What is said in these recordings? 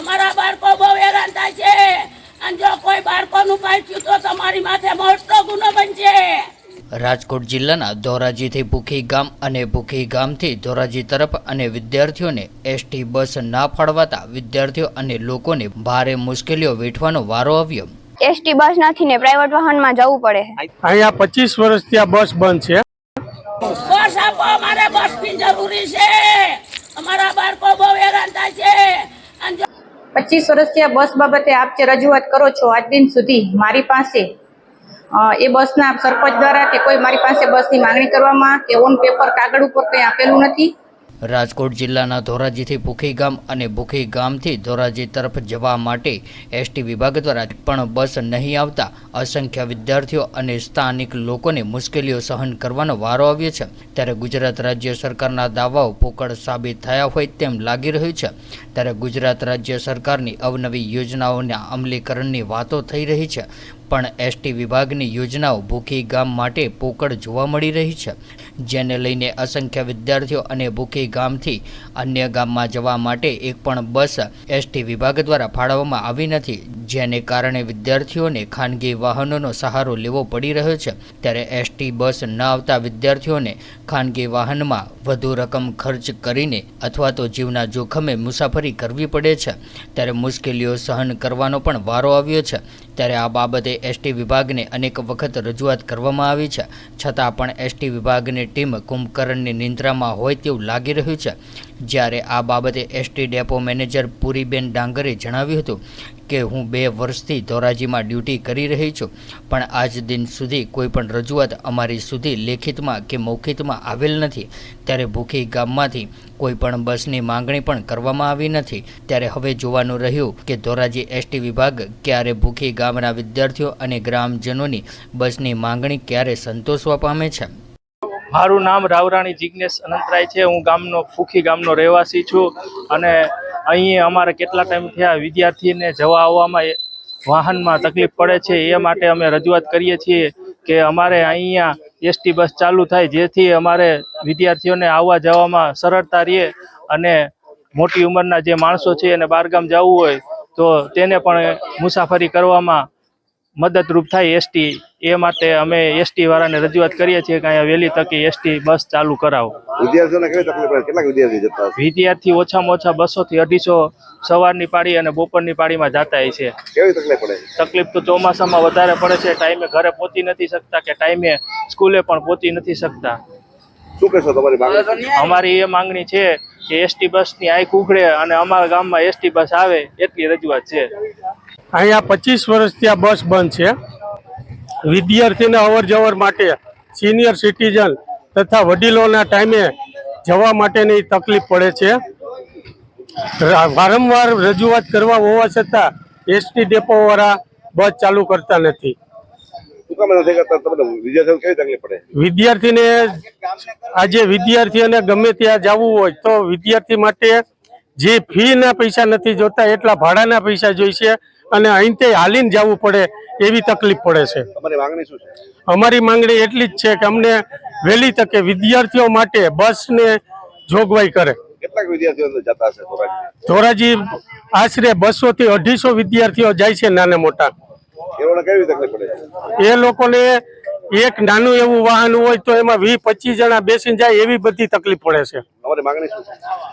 અમારા બાળકો બહુ હેરાન થાય છે. અને જો કોઈ બાળકોનું કાંઈ થયું તો તમારી માથે મોટો ગુનો બનશે. રાજકોટ જિલ્લાના ધોરાજીથી ભૂખી ગામ અને ભૂખી ગામથી ધોરાજી તરફ અને વિદ્યાર્થીઓને એસટી બસ ના ફાળવાતા વિદ્યાર્થીઓ અને લોકોને ભારે મુશ્કેલીઓ વેઠવાનો વારો આવ્યો. એસટી બસ નથી ને પ્રાઇવેટ વાહનમાં જવું પડે. અહીંયા પચીસ વર્ષથી આ બસ બંધ છે. બસ આપો અમારે બસની જરૂરી છે. અમારા બાળકો બહુ હેરાન થાય છે અને જો પચીસ વર્ષથી આ બસ બાબતે આપ જે રજૂઆત કરો છો, આજ દિન સુધી મારી પાસે એ બસના સરપંચ દ્વારા કે કોઈ મારી પાસે બસની માંગણી કરવામાં કે ઓન પેપર કાગળ ઉપર કંઈ આપેલું નથી? રાજકોટ જિલ્લાના ધોરાજીથી ભૂખી ગામ અને ભૂખી ગામથી ધોરાજી તરફ જવા માટે એસટી વિભાગ દ્વારા પણ બસ નહીં આવતા અસંખ્ય વિદ્યાર્થીઓ અને સ્થાનિક લોકોને મુશ્કેલીઓ સહન કરવાનો વારો આવ્યો છે. ત્યારે ગુજરાત રાજ્ય સરકારના દાવાઓ પોકળ સાબિત થયા હોય તેમ લાગી રહ્યું છે. ત્યારે ગુજરાત રાજ્ય સરકારની અવનવી યોજનાઓના અમલીકરણની વાતો થઈ રહી છે. પણ એસટી વિભાગની યોજનાઓ ભૂખી ગામ માટે પોકળ જોવા મળી રહી છે. જેને લઈને અસંખ્ય વિદ્યાર્થીઓ અને ભૂખી ગામથી અન્ય ગામમાં જવા માટે એક પણ બસ એસટી વિભાગ દ્વારા ફાળવવામાં આવી નથી. જેને કારણે વિદ્યાર્થીઓને ખાનગી વાહનોનો સહારો લેવો પડી રહ્યો છે. ત્યારે એસટી બસ ન આવતા વિદ્યાર્થીઓને ખાનગી વાહનમાં વધુ રકમ ખર્ચ કરીને અથવા તો જીવના જોખમે મુસાફરી કરવી પડે છે. ત્યારે મુશ્કેલીઓ સહન કરવાનો પણ વારો આવ્યો છે. ત્યારે આ બાબતે એસટી વિભાગને અનેક વખત રજૂઆત કરવામાં આવી છે. છતાં પણ એસટી વિભાગની ટીમ કુંભકર્ણની નિંદ્રામાં હોય તેવું લાગી રહ્યું છે. જ્યારે આ બાબતે એસટી ડેપો મેનેજર પૂરીબેન ડાંગરે જણાવ્યું હતું કે હું બે વર્ષથી ધોરાજીમાં ડ્યુટી કરી રહી છું, પણ આજ દિન સુધી કોઈ પણ રજૂઆત અમારી સુધી લેખિતમાં કે મૌખિતમાં આવેલ નથી. ત્યારે ભૂખી ગામમાંથી કોઈ પણ બસની માંગણી પણ કરવામાં આવી નથી. ત્યારે હવે જોવાનું રહ્યું કે ધોરાજી એસટી વિભાગ ક્યારે ભૂખી ગામના વિદ્યાર્થીઓ અને ગ્રામજનોની બસની માંગણી ક્યારે સંતોષવા પામે છે. મારું નામ રાવરાણી જિજ્ઞેશ અનંતરાય છે. હું ગામનો, ફૂખી ગામનો રહેવાસી છું અને અહીં અમારે કેટલા ટાઈમ થયા વિદ્યાર્થીને જવા આવવામાં વાહનમાં તકલીફ પડે છે. એ માટે અમે રજૂઆત કરીએ છીએ કે અમારે અહીંયા એસટી બસ ચાલુ થાય, જેથી અમારે વિદ્યાર્થીઓને આવવા જવામાં સરળતા રહે અને મોટી ઉંમરના જે માણસો છે એને બહારગામ જવું હોય તો તેને પણ મુસાફરી કરવામાં મદદરૂપ થાય એસટી. એ માટે અમે એસટી વાળાને રજૂઆત કરીએ છીએ કે અહીંયા વહેલી તકે એસટી બસ ચાલુ કરાવો. વિદ્યાર્થીઓને કેવી તકલીફ પડે કેટલાક વિદ્યાર્થી જતા વિદ્યાર્થી ઓછામાં ઓછા બસો થી અઢીસો સવારની પાળી અને બપોરની પાળીમાં જતા છે. કેવી તકલીફ પડે તકલીફ તો ચોમાસામાં વધારે પડે છે. ટાઈમે ઘરે પહોંચી નથી શકતા કે ટાઈમે સ્કૂલે પણ પહોંચી નથી શકતા. શું કહેશો તમારી માંગણી અમારી એ માંગણી છે કે એસટી બસની આંખ ઉઘડે અને અમારા ગામમાં એસટી બસ આવે એટલી રજૂઆત છે. અહીંયા પચીસ વર્ષથી આ બસ બંધ છે. વિદ્યાર્થીને અવર જવર માટે સિનિયર સિટીઝન તથા વડીલોના ટાઈમે જવા માટેની તકલીફ પડે છે. વારંવાર રજૂઆત કરવા હોવા છતાં એસટી ડેપોવાળા બસ ચાલુ કરતા નથી. વિદ્યાર્થીને આજે વિદ્યાર્થીઓને ગમે ત્યાં જવું હોય તો વિદ્યાર્થી માટે જે ફીના પૈસા નથી જોતા એટલા ભાડાના પૈસા જોઈશે અને અહીંથી હાલીને જવું પડે એવી તકલીફ પડે છે. અમારી માંગણી એટલી જ છે કે અમને વહેલી તકે વિદ્યાર્થીઓ માટે બસને જોગવાઈ કરે. ધોરાજી આશરે બસો થી અઢીસો વિદ્યાર્થીઓ જાય છે નાના મોટા. એ લોકોને એક નાનું એવું વાહન હોય તો એમાં વીસ પચીસ જણા બેસી જાય એવી બધી તકલીફ પડે છે.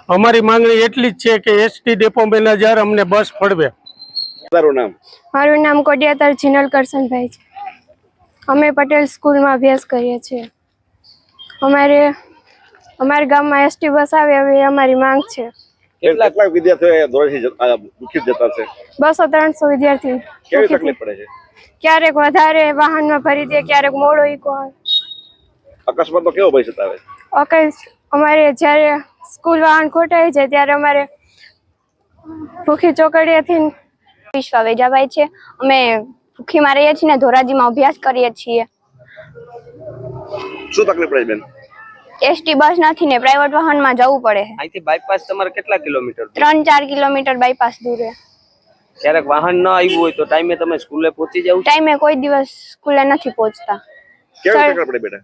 અમારી માંગણી એટલી જ છે કે એસટી ડેપો મેનેજર અમને બસ ફળવે. મારું નામ કોડિયાતર જીનલ કરશનભાઈ છે. અમે પટેલ સ્કૂલમાં અભ્યાસ કરીએ છીએ. અમારે અમારા ગામમાં એસટી બસ આવે એવી અમારી માંગ વિદ્યાર્થીઓ જતા છે બસો ત્રણસો વિદ્યાર્થી કેવી તકલીફ પડે છે? ક્યારેક વધારે વાહનમાં ભરી દે ક્યારેક મોડો ઈકો આવે. અકસ્માતનો કેવો ભય સતાવે ઓકે અમારે જ્યારે સ્કૂલ વાહન ખોટાઈ જાય ત્યારે અમારે ભૂખી ચોકડીએથી વિશ્વા વેજાભાઈ છે. અમે ભૂખીમાં રહીએ છીએ ને ધોરાજીમાં અભ્યાસ કરીએ છીએ. શું તકલીફ પડે બેન? એસટી બસ નથી ને પ્રાઇવેટ વાહનમાં જવું પડે. અહીંથી બાયપાસ તમારે કેટલા કિલોમીટર ત્રણ ચાર કિલોમીટર બાયપાસ દૂર છે ક્યારેક વાહન ન આવ્યું હોય તો ટાઈમે તમે સ્કૂલે પહોંચી જાવ ટાઈમે કોઈ દિવસ સ્કૂલે નથી પહોંચતા. કેવી તકલીફ પડે બેટા?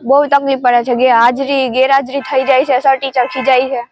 બહુ તકલીફ પડે છે. કે હાજરી ગેરહાજરી થઈ જાય છે. સર ટીચર ખીજાય છે.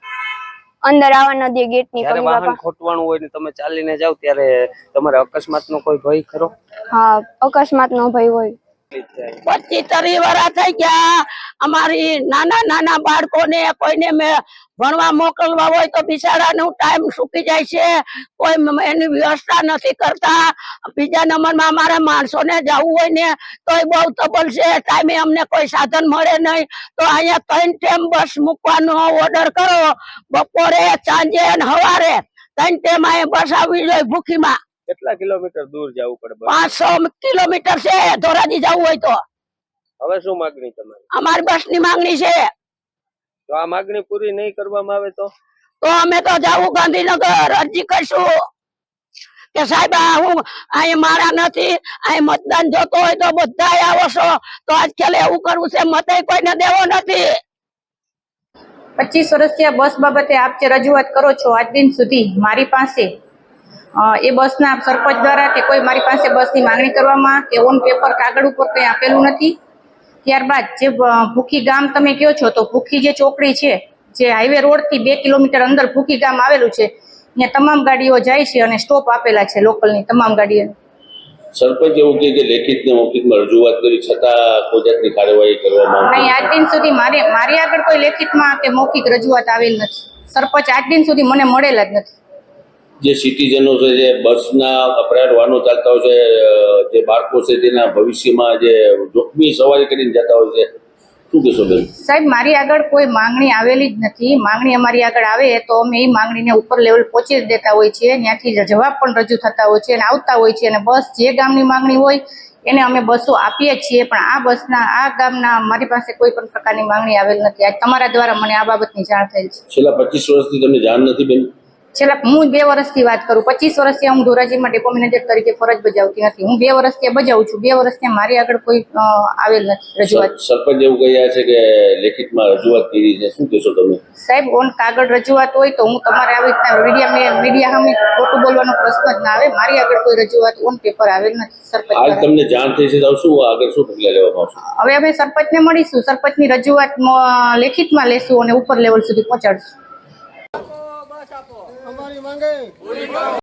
અંદર આવવા ન દે ગેટની કમી વાહન ખોટવાનું હોય ને તમે ચાલીને જાવ ત્યારે તમારે અકસ્માત નો કોઈ ભય ખરો? હા અકસ્માત નો ભય હોય. પચીસ ત્રીસ વર્ષ થઈ ગયા. અમારી નાના નાના બાળકોને કોઈને મેં ભણવા મોકલવા હોય તો બિચારાનું ટાઈમ સુકી જાય છે. કોઈ એની વ્યવસ્થા નથી કરતા. બીજા નંબરમાં અમારા માણસોને જવું હોય ને તો એ બહુ તબલ છે. ટાઈમે અમને કોઈ સાધન મળે નહીં. તો અહીંયા ત્રણ ટાઈમ બસ મૂકવાનો ઓર્ડર કરો. બપોરે, સાંજે અને સવારે ત્રણ ટાઈમ અહીંયા બસ આવવી જોઈએ ભૂખીમાં. કેટલા કિલોમીટર દૂર જવું પડે પાંચસો કિલોમીટર છે ધોરાજી જવું હોય તો. હવે શું માગણી તમારી? અમારી બસની માંગણી છે. તો આ માંગણી પૂરી નહીં કરવામાં આવે તો? તો અમે તો જવું ગાંધીનગર અરજી કરશું. કે સાહેબ આ હું અહીં મારા નથી અહીં મતદાન જોતો હોય તો બધા આવો છો તો આજકાલ એવું કરવું છે મતે કોઈને દેવો નથી. પચીસ વર્ષથી આ બસ બાબતે આપ જે રજૂઆત કરો છો આજ દિન સુધી મારી પાસે એ બસના સરપંચ દ્વારા કે કોઈ મારી પાસે બસની માંગણી કરવામાં કે ઓન પેપર કાગળ ઉપર કંઈ આપેલું નથી. ત્યારબાદ જે ભૂખી ગામ તમે કહો છો તો ભૂખી જે ચોકડી છે જે હાઈવે રોડથી બે કિલોમીટર અંદર ભૂખી ગામ આવેલું છે ત્યાં તમામ ગાડીઓ જાય છે અને સ્ટોપ આપેલા છે લોકલની તમામ ગાડીઓ. સરપંચ એવું કે લેખિત ને રજૂઆત કરી છતાં કોઈ જાતની કાર્યવાહી કરવામાં નહીં આજ દિન સુધી મારે મારી આગળ કોઈ લેખિતમાં કે મૌખિક રજૂઆત આવેલ નથી. સરપંચ આજ દિન સુધી મને મળેલા જ નથી. જે સિટીઝનો છે જે બસના અપરાધ વાહનો ચાલતા હોય છે જે બાળકો છે તેના ભવિષ્યમાં જે જોખમી સવારી કરીને જતા હોય છે. શું કહેશો બેન? સાહેબ મારી આગળ કોઈ માંગણી આવેલી જ નથી. માંગણી અમારી આગળ આવે તો અમે એ માંગણીને ઉપર લેવલ પહોંચી દેતા હોય છીએ. ત્યાંથી જવાબ પણ રજૂ થતા હોય છે અને આવતા હોય છે. અને બસ જે ગામની માંગણી હોય એને અમે બસો આપીએ છીએ. પણ આ બસના આ ગામના મારી પાસે કોઈ પણ પ્રકારની માંગણી આવેલ નથી. આજ તમારા દ્વારા મને આ બાબતની જાણ થઈ છે. છેલ્લા પચીસ વર્ષથી તમને જાણ નથી બેન? છેલ્લા હું બે વર્ષથી વાત કરું પચીસ વર્ષથી હું ધોરાજીમાં ડેપો મેનેજર તરીકે ફરજ બજાવતી નથી. હું બે વર્ષથી બજાવું છું બે વર્ષથી મારી આગળ કોઈ આવેલ નથી રજૂઆત. સરપંચ એવું કહ્યા છે કે લેખિતમાં રજૂઆત કરી છે. શું કહેશો તમે? સાહેબ ઓન કાગળ રજૂઆત હોય તો હું તમારે આવી રીતના મીડિયા મીડિયા સામે ખોટું બોલવાનો પ્રશ્ન જ ના આવે. મારી આગળ કોઈ રજૂઆત ઓન પેપર આવેલ નથી સરપંચ આજ તમને જાણ થઈ છે તો શું આગળ શું પગલાં લેવામાં આવશે? હવે અમે સરપંચને મળીશું. સરપંચની રજૂઆત લેખિતમાં લેશું અને ઉપર લેવલ સુધી પહોંચાડશું. வாங்க